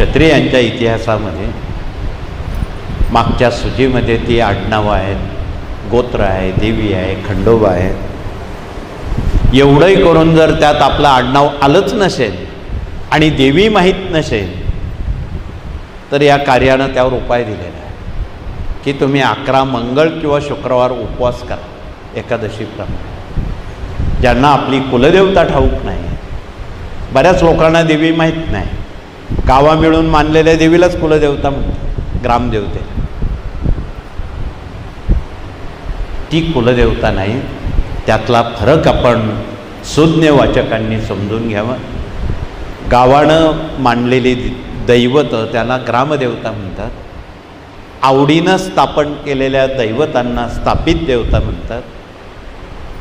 क्षत्रियांच्या इतिहासामध्ये मागच्या सूचीमध्ये ती आडनावं आहेत गोत्र आहे देवी आहे खंडोबा आहे. एवढंही करून जर त्यात आपलं आडनाव आलंच नसेल आणि देवी माहीत नसेल तर या कार्यानं त्यावर उपाय दिलेला आहे. की तुम्ही अकरा मंगळ किंवा शुक्रवार उपवास करा एकादशीप्रमाणे. ज्यांना आपली कुलदेवता ठाऊक नाही बऱ्याच लोकांना देवी माहीत नाही. गावा मिळून मानलेल्या देवीलाच कुलदेवता म्हणतात. ग्रामदेवते. ती कुलदेवता नाही त्यातला फरक आपण सुज्ञ वाचकांनी समजून घ्यावं. गावानं मानलेली दैवत त्याला ग्रामदेवता म्हणतात. आवडीनं स्थापन केलेल्या दैवतांना स्थापित देवता म्हणतात.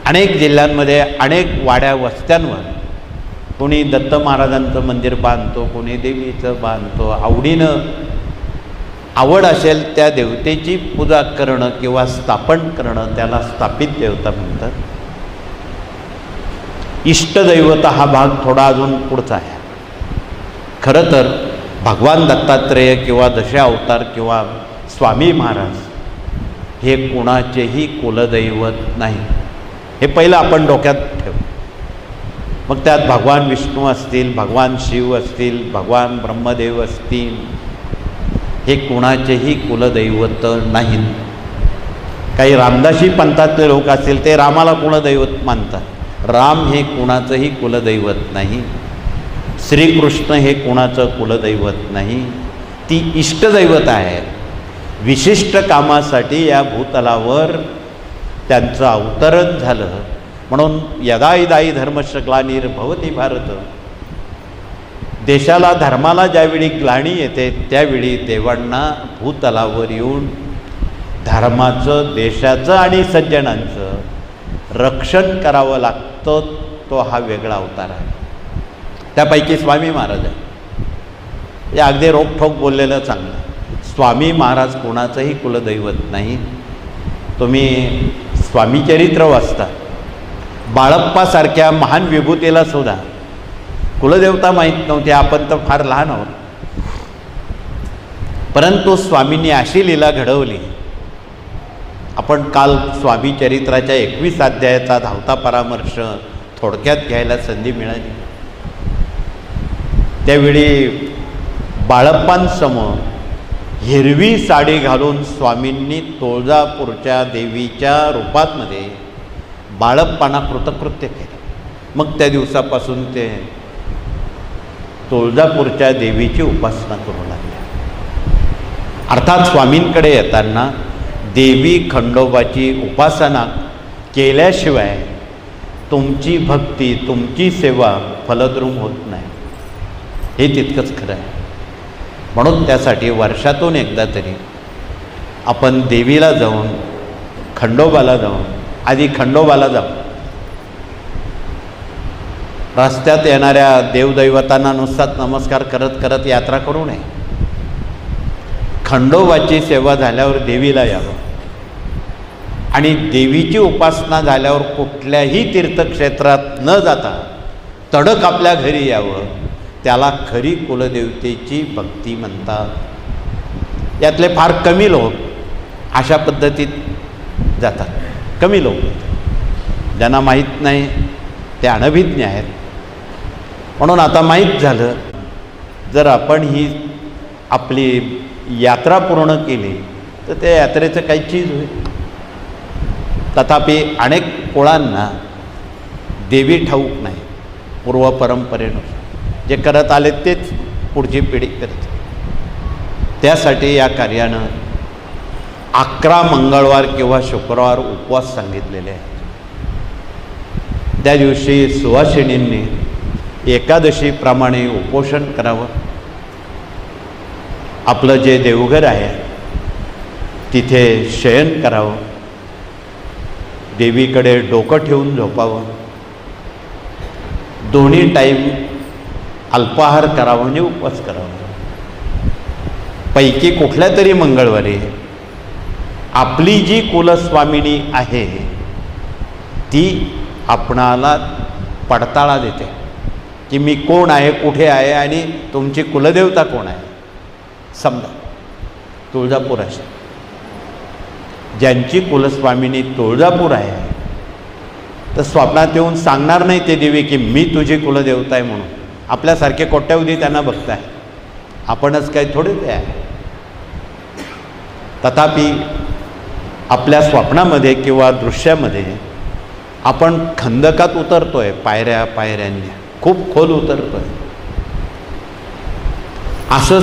अनेक जिल्ह्यांमध्ये अनेक वाड्या वस्त्यांवर कोणी दत्त महाराजांचं मंदिर बांधतो कोणी देवीचं बांधतो आवडीनं आवड असेल त्या देवतेची पूजा करणं किंवा स्थापन करणं त्याला स्थापित देवता म्हणतात. इष्टदैवत हा भाग थोडा अजून पुढचा आहे. खरं तर भगवान दत्तात्रेय किंवा दशे अवतार किंवा स्वामी महाराज हे कोणाचेही कुलदैवत नाही. हे पहिलं आपण डोक्यात ठेवू. मग त्यात भगवान विष्णू असतील भगवान शिव असतील भगवान ब्रह्मदेव असतील. हे कुणाचेही कुलदैवत नाहीत. काही रामदासी पंथातले लोक असतील ते रामाला कुलदैवत मानतात. राम हे कुणाचंही कुलदैवत नाही. श्रीकृष्ण हे कुणाचं कुलदैवत नाही. ती इष्टदैवत आहेत. विशिष्ट कामासाठी या भूतलावर त्यांचं अवतरण झालं. म्हणून यदाईदाई दाई धर्मशकला भवती भारत. देशाला धर्माला ज्यावेळी ग्लाणी येते त्यावेळी देवांना भूतलावर येऊन धर्माचं देशाचं आणि सज्जनांचं रक्षण करावं लागतं तो हा वेगळा अवतार आहे. त्यापैकी स्वामी महाराज आहे. हे अगदी रोखठोक बोललेलं चांगलं. स्वामी महाराज कोणाचंही कुलदैवत नाही. तुम्ही स्वामी चरित्र वाचता. बाळप्पासारख्या महान विभूतीला सुद्धा कुलदेवता माहीत नव्हती आपण तर फार लहान आहोत. परंतु स्वामींनी अशी लीला घडवली. आपण काल स्वामी चरित्राच्या एकवीस अध्यायाचा धावता परामर्श थोडक्यात घ्यायला संधी मिळाली. त्यावेळी बाळप्पांसमोर हिरवी साडी घालून स्वामींनी तुळजापूरच्या देवीच्या रूपातमध्ये बाळप्पाना कृतकृत्य केलं. मग त्या दिवसापासून ते तुळजापूरच्या देवीची उपासना करू लागले. अर्थात स्वामींकडे येताना देवी खंडोबाची उपासना केल्याशिवाय तुमची भक्ती तुमची सेवा फलद्रुम होत नाही. हे तितकंच खरं आहे. म्हणून त्यासाठी वर्षातून एकदा तरी आपण देवीला जाऊन खंडोबाला जाऊन आधी खंडोबाला जाऊ रस्त्यात येणाऱ्या देवदैवतांना नुसताच नमस्कार करत करत यात्रा करू नये. खंडोबाची सेवा झाल्यावर देवीला यावं. आणि देवीची उपासना झाल्यावर कुठल्याही तीर्थक्षेत्रात न जाता तडक आपल्या घरी यावं. त्याला खरी कुलदेवतेची भक्ती म्हणतात. यातले फार कमी लोक अशा पद्धतीत जातात. कमी लोक. ज्यांना माहीत नाही ते अनभिज्ञ आहेत. म्हणून आता माहीत झालं जर आपण ही आपली यात्रा पूर्ण केली तर त्या यात्रेचं काही चीज होईल. तथापि अनेक कुळांना देवी ठाऊक नाही पूर्वपरंपरेनुसार जे करत आले तेच पुढची पिढी करते त्यासाठी या कार्यानं अकरा मंगळवार किंवा शुक्रवार उपवास सांगितलेले आहेत. त्या दिवशी सुवासिनींनी एकादशीप्रमाणे उपोषण करावं. आपलं जे देवघर आहे तिथे शयन करावं. देवीकडे डोकं ठेवून झोपावं. दोन्ही टाईम अल्पाहार करावा म्हणजे उपवास करावा. पैकी कुठल्या तरी मंगळवारी आपली जी कुलस्वामिनी आहे ती आपणाला पडताळा देते की मी कोण आहे कुठे आहे आणि तुमची कुलदेवता कोण आहे. समजा तुळजापूर असे ज्यांची कुलस्वामिनी तुळजापूर आहे तर स्वप्नात येऊन सांगणार नाही ते देवी की मी तुझी कुलदेवता आहे म्हणून. आपल्यासारखे कोट्यावधी त्यांना बघताय. आपणच काही थोडे ते आहे. तथापि आपल्या स्वप्नामध्ये किंवा दृश्यामध्ये आपण खंदकात उतरतोय पायऱ्या पायऱ्यांनी. खूप खोल उतरतोय. असं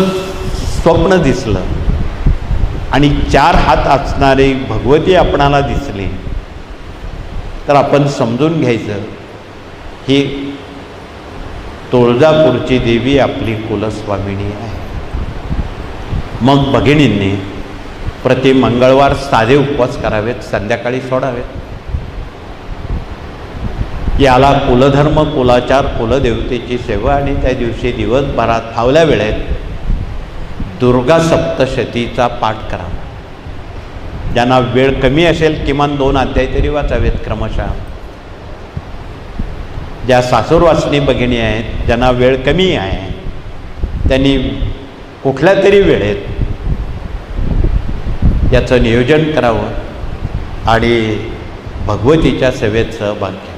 स्वप्न दिसलं. आणि चार हात असणारी भगवती आपणाला दिसली. तर आपण समजून घ्यायचं ही तुळजापूरची देवी आपली कुलस्वामिनी आहे. मग भगिनींनी प्रति मंगळवार साधे उपवास करावेत संध्याकाळी सोडावेत. याला कुलधर्म कुलाचार कुलदेवतेची सेवा आणि त्या दिवशी दिवसभरात फावल्या वेळेत दुर्गा सप्तशतीचा पाठ करावा. ज्यांना वेळ कमी असेल किमान दोन अध्याय तरी वाचावेत क्रमशः. ज्या सासूरवासनी भगिनी आहेत ज्यांना वेळ कमी आहे त्यांनी कुठल्या तरी वेळेत याचं नियोजन करावं आणि भगवतीच्या सेवेत सहभाग घ्यावा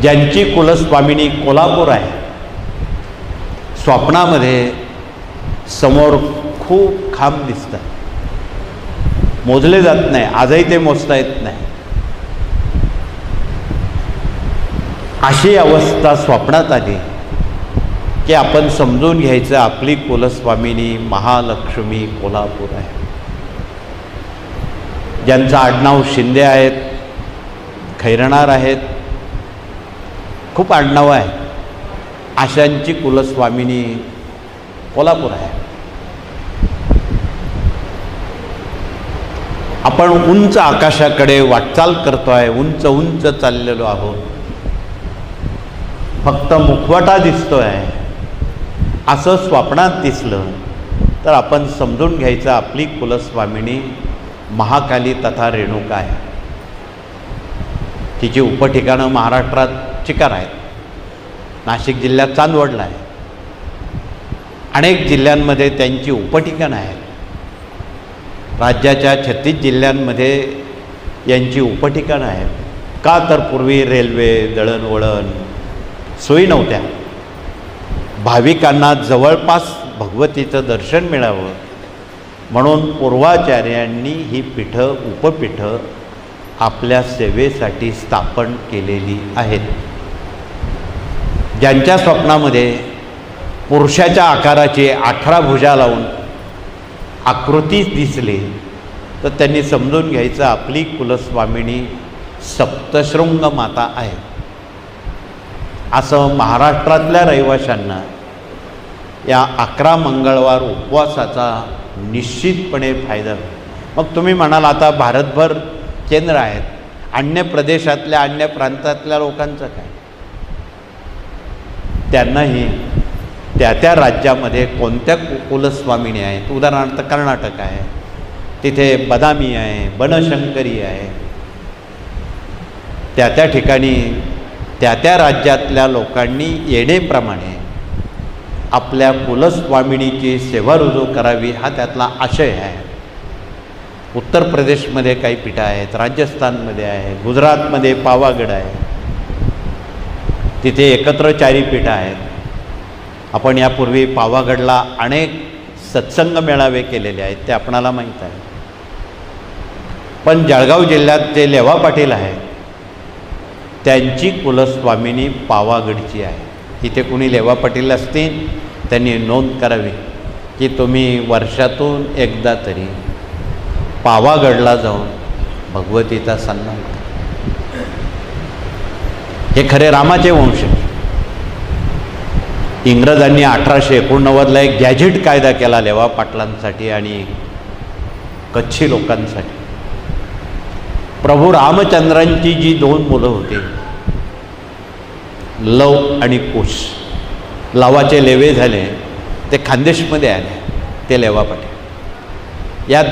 ज्यांची कुलस्वामिनी कोल्हापूर आहे स्वप्नामध्ये समोर खूप खांब दिसतात. मोजले जात नाही आजही ते मोजता येत नाही. अशी अवस्था स्वप्नात आली. की आपण समजून घ्यायचं आपली कुलस्वामिनी महालक्ष्मी कोल्हापूर आहे. ज्यांचं आडनाव शिंदे आहेत खैरणार आहेत खूप आडनावं आहे आशांची कुलस्वामिनी कोल्हापूर आहे. आपण उंच आकाशाकडे वाटचाल करतो आहे उंच उंच चाललेलो आहोत. फक्त मुखवटा दिसतो आहे असं स्वप्नात दिसलं तर आपण समजून घ्यायचं आपली कुलस्वामिनी महाकाली तथा रेणुका आहे. तिची उपठिकाणं महाराष्ट्रात चिकार आहेत. नाशिक जिल्ह्यात चांदवडला आहे. अनेक जिल्ह्यांमध्ये त्यांची उपठिकाणं आहेत. राज्याच्या छत्तीस जिल्ह्यांमध्ये यांची उपठिकाणं आहेत. का तर पूर्वी रेल्वे दळणवळण सोयी नव्हत्या. भाविकांना जवळपास भगवतीचं दर्शन मिळावं. म्हणून पूर्वाचार्यांनी ही पीठं उपपीठं आपल्या सेवेसाठी स्थापन केलेली आहेत. ज्यांच्या स्वप्नामध्ये पुरुषाच्या आकाराची अठरा भुजा लावून आकृती दिसली तर त्यांनी समजून घ्यायचं आपली कुलस्वामिनी सप्तशृंग माता आहे. असं महाराष्ट्रातल्या रहिवाशांना या अकरा मंगळवार उपवासाचा निश्चितपणे फायदा मग तुम्ही म्हणाल आता भारतभर केंद्र आहेत. अन्य प्रदेशातल्या अन्य प्रांतातल्या लोकांचं काय? त्यांनाही त्या त्या राज्यामध्ये कोणत्या कुलस्वामिनी आहेत? उदाहरणार्थ कर्नाटक आहे. तिथे बदामी आहे बनशंकरी आहे. त्या त्या ठिकाणी त्या त्या राज्यातल्या लोकांनी येणेप्रमाणे आपल्या कुलस्वामिनीची सेवा रुजू करावी हा त्यातला आशय आहे. उत्तर प्रदेशमध्ये काही पीठं आहेत राजस्थानमध्ये आहे गुजरातमध्ये पावागड आहे. तिथे एकत्र चारी पीठं आहेत. आपण यापूर्वी पावागडला अनेक सत्संग मेळावे केलेले आहेत ते आपणाला माहीत आहे. पण जळगाव जिल्ह्यात जे लेवा पाटील आहेत त्यांची कुलस्वामिनी पावागडची आहे. इथे कुणी लेवा पाटील असतील त्यांनी नोंद करावी की तुम्ही वर्षातून एकदा तरी पावागडला जाऊन भगवतीचा सन्मान हे खरे रामाचे वंश इंग्रजांनी अठराशे एकोणनव्वदला एक गॅजेट कायदा केला लेवा पाटलांसाठी आणि कच्छी लोकांसाठी. प्रभू रामचंद्रांची जी दोन मुलं होती लव आणि कुश. लवाचे लेवे झाले ते खानदेशमध्ये आले ते लेवा पाटील. यात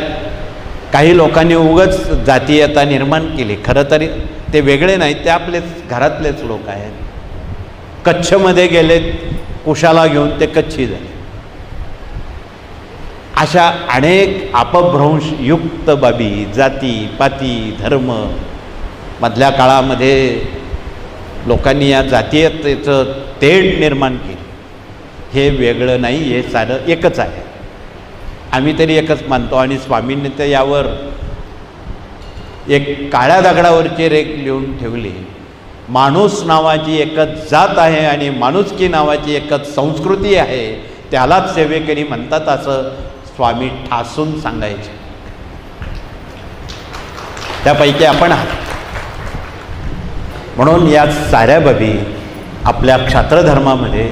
काही लोकांनी उगच जातीयता निर्माण केली. खरं तरी ते वेगळे नाहीत ते आपलेच घरातलेच लोक आहेत. कच्छमध्ये गेले कुशाला घेऊन ते कच्छी झाले. अशा अनेक अपभ्रंशयुक्त बाबी जाती पाती धर्म मधल्या काळामध्ये लोकांनी या जातीयतेचं तेढ निर्माण केलं. हे वेगळं नाही हे सारं एकच आहे. आम्ही तरी एकच मानतो आणि स्वामींनी तर यावर एक काळ्या दगडावरची रेख लिहून ठेवली. माणूस नावाची एकच जात आहे आणि माणुसकी नावाची एकच संस्कृती आहे त्यालाच सेवेकरी म्हणतात असं स्वामी ठासून सांगायचे. त्यापैकी आपण आहात. म्हणून या साऱ्या बाबी आपल्या क्षात्रधर्मामध्ये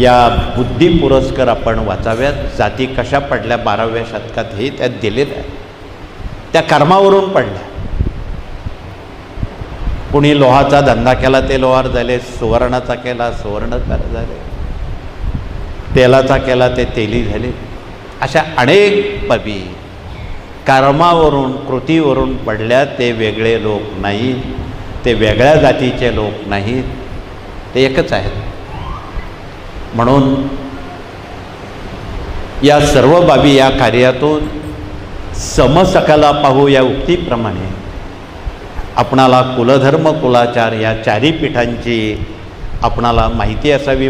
या बुद्धी पुरस्कार आपण वाचाव्यात. जाती कशा पडल्या बाराव्या शतकात हे त्यात दिलेलं आहे. त्या कर्मावरून पडल्या. कुणी लोहाचा धंदा केला ते लोहार झाले सुवर्णाचा केला सुवर्णकार झाले. तेलाचा केला ते तेली झाले. अशा अनेक पबी कर्मावरून कृतीवरून पडल्या. ते वेगळे लोक नाहीत. ते वेगळ्या जातीचे लोक नाहीत. ते एकच आहेत. म्हणून या सर्व बाबी या कार्यातून समसकाला पाहू या उक्तीप्रमाणे आपणाला कुलधर्म कुलाचार या चारी पीठांची आपणाला माहिती असावी.